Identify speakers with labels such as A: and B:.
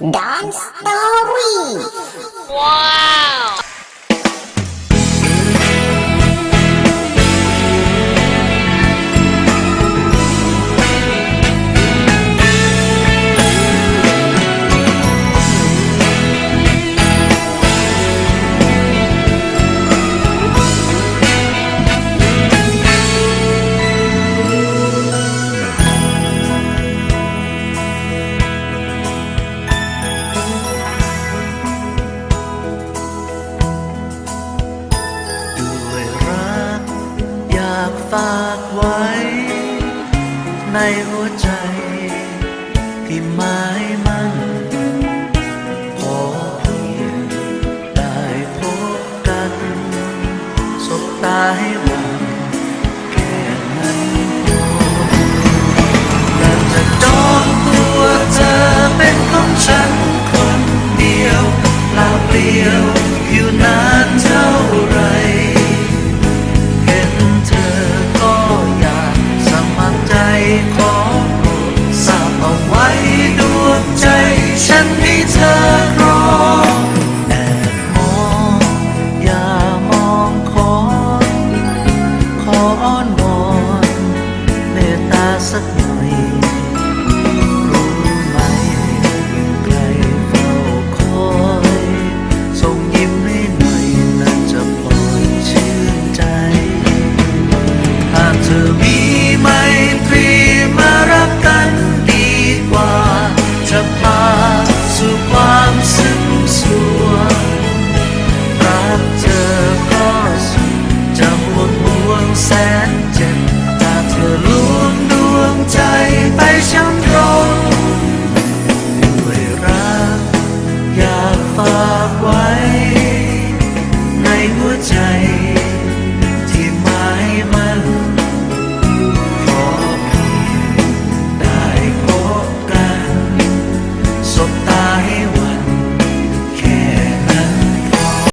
A: Dance Story ว้าว
B: ไว้ ในหัวใจ ที่หมายมั่นพอเพียงได้พบกัน สบตาให้หว